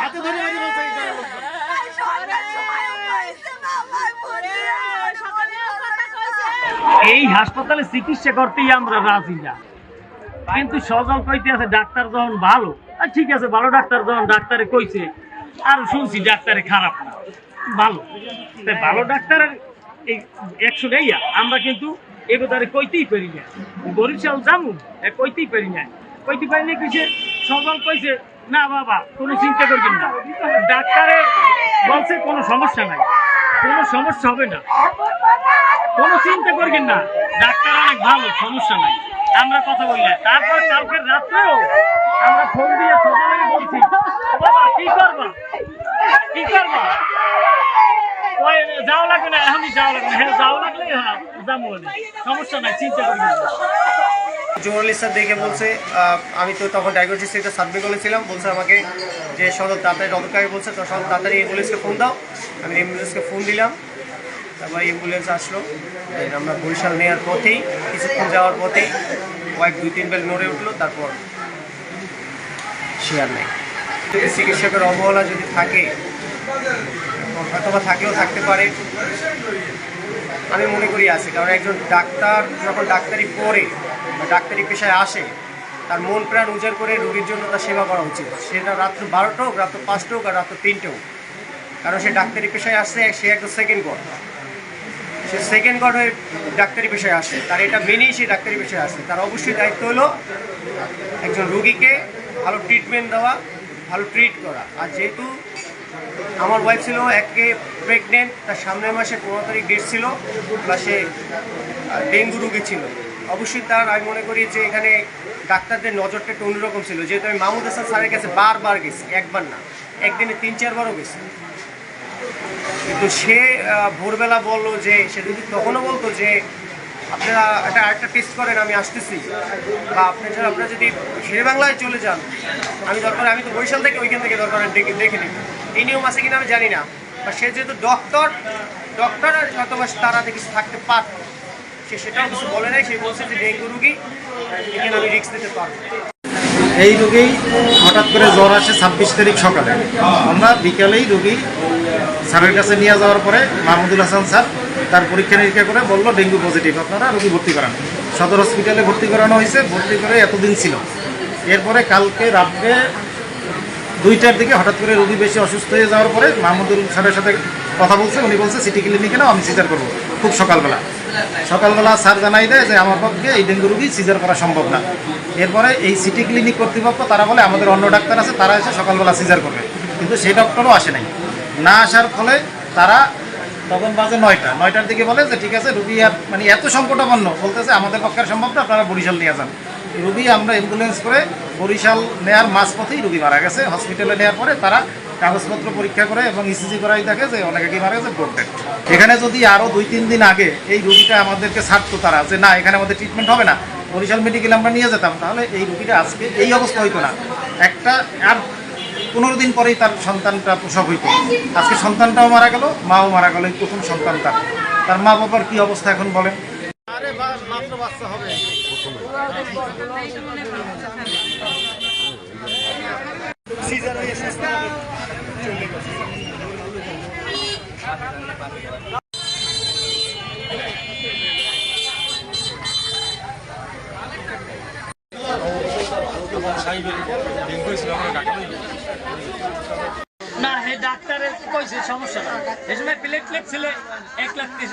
হাতে ধরে বলছে এই হাসপাতালে চিকিৎসা করতেই আমরা রাজি না। কিন্তু সজল কইতে আছে, ডাক্তার যখন ভালো ঠিক আছে, ভালো ডাক্তার যখন ডাক্তারে কইছে, আর শুনছি ডাক্তারে খারাপ না। ভালো। ভালো ডাক্তারের একশো নেইয়া আমরা কিন্তু এবারে কইতেই পারি না। বরিশাল জামু কইতেই পারি না। কইতে পারি না কইছে সজল কইছে না বাবা, কোনো চিন্তা করবেন না। ডাক্তারে বলছে কোনো সমস্যা নাই। কোনো সমস্যা হবে না। কোনো চিন্তা করবেন না। ডাক্তার অনেক ভালো, সমস্যা নাই। আমরা কথা বলি না। তারপর কালকে রাত্রেও আমরা ফোন দিয়ে সকালে বলছি বাবা, কি করবা? কি করবা? যাওয়া লাগবে না, এখনই যাওয়া লাগবে হ্যাঁ যাওয়া লাগলে হ্যাঁ যাব সমস্যা নাই, চিন্তা করবেন না। জুর্নালিস্টরা দেখে বলছে আমি তো তখন ডায়াগনোসিস একটা সার্ভে করেছিলাম বলছে আমাকে যে, সদর তাড়াতাড়ি ডক্টরকে বলছে, তো সদর তাড়াতাড়ি অ্যাম্বুলেন্সকে ফোন দাও। আমি অ্যাম্বুলেন্সকে ফোন দিলাম। তারপর অ্যাম্বুলেন্স আসলো। আমরা বরিশাল নেওয়ার পথেই, কিছুক্ষণ যাওয়ার পথেই ওয়াইফ দুই, তিন বেল নড়ে উঠল, তারপর আর নেই। চিকিৎসকের অবহেলা যদি থাকে হয়তোবা থাকলেও থাকতে পারে। আমি মনে করি আছে, কারণ একজন ডাক্তার, যখন ডাক্তারি পড়ে বা ডাক্তারি পেশায় আসে, তার মন প্রাণ উজাড় করে রোগীর জন্য তার সেবা করা উচিত। সেটা রাত্র বারোটা হোক, রাত্র পাঁচটা হোক আর রাত্র তিনটে হোক। কারণ সে ডাক্তারি পেশায় আসছে, সে একটা সেকেন্ড গড সে সেকেন্ড গড হয়ে ডাক্তারি পেশায় আসে। তার এটা মেনেই সে ডাক্তারি পেশায় আসে। তার অবশ্যই দায়িত্ব হলো একজন রুগীকে ভালো ট্রিটমেন্ট দেওয়া, ভালো ট্রিট করা। আর যেহেতু আমার ওয়াইফ ছিল একে প্রেগনেন্ট তার সামনের মাসে পনেরো তারিখ ডেট ছিল বা সে ডেঙ্গু রোগী ছিল। অবশ্যই তার আমি মনে করি যে এখানে ডাক্তারদের নজরটা একটু অন্যরকম ছিল। যেহেতু আমি মাহমুদ হাসান স্যারের কাছে বারবার গেছি, একবার না, একদিনে তিন চারবারও গেছি। কিন্তু সে ভোরবেলা বলল যে, সে যদি তখনও বলতো যে, আপনারা একটা, আরেকটা টেস্ট করেন, আমি আসতেছি। বা আপনার ছাড়া আপনারা যদি শেরে বাংলায় চলে যান, আমি দরকার, আমি তো বরিশাল থেকে ওইখান থেকে দরকার ডেকে দেখে নিই। এই নিয়ম আছে কিনা আমি জানি না। বা সে যেহেতু ডক্টর ডক্টর হয়তো বা তারা দেখি থাকতে পারত। এই রোগী হঠাৎ করে জ্বর আসে ছাব্বিশ তারিখ সকালে। আমরা বিকালেই রোগী স্যারের কাছে নিয়ে যাওয়ার পরে মাহমুদুল হাসান স্যার তার পরীক্ষা নিরীক্ষা করে বলল, ডেঙ্গু পজিটিভ আপনারা রোগী ভর্তি করান। সদর হসপিটালে ভর্তি করানো হয়েছে, ভর্তি করে এতদিন ছিল। এরপরে কালকে রাত্রে দুইটার দিকে হঠাৎ করে রোগী বেশি অসুস্থ হয়ে যাওয়ার পরে মাহমুদুল স্যারের সাথে কথা বলছে, উনি বলছে, সিটি ক্লিনিকে নাও, আমি সিজার করব। খুব সকালবেলা। সকালবেলা স্যার জানাই দেয় যে আমার পক্ষে এই ডেঙ্গু রুগী সিজার করা সম্ভব না। এরপরে এই সিটি ক্লিনিক কর্তৃপক্ষ তারা বলে, আমাদের অন্য ডাক্তার আছে, তারা এসে সকালবেলা সিজার করবে। কিন্তু সেই ডক্টরও আসে নাই। না আসার ফলে তারা তখন বাজে নয়টা। নয়টার দিকে বলে যে, ঠিক আছে, রুগী আর মানে এত সংকটাপন্ন। বলতেছে, আমাদের পক্ষে সম্ভব না, আপনারা বরিশাল নিয়ে যান। রুগী আমরা অ্যাম্বুলেন্স করে বরিশাল নেয়ার মাঝপথেই রুগী মারা গেছে। হসপিটালে নেওয়ার পরে তারা কাগজপত্র পরীক্ষা করে এবং ইসিজি করাই থাকে যে অনেকে কি মারা গেছে ব্রড এখানে যদি আরও দুই তিন দিন আগে এই রুগীটা আমাদেরকে ছাড়তো তারা যে না এখানে আমাদের ট্রিটমেন্ট হবে না বরিশাল মেডিকেল আমরা নিয়ে যেতাম তাহলে এই রুগীটা আজকে এই অবস্থা হইতো না। একটা আর পনেরো দিন পরেই তার সন্তানটা প্রসব হইতো। আজকে সন্তানটাও মারা গেল মাও মারা গেল এই প্রথম সন্তান তার। তার মা বাবার কি অবস্থা এখন বলেন? আরে মাত্র বাচ্চা হবে। সিজার হয়ে সুস্থ হবে। চলে গেছে। না হে ডাক্তারের কইছে সমস্যা না এই সময় প্লেটলেট ছিল এক লাখ তিরিশ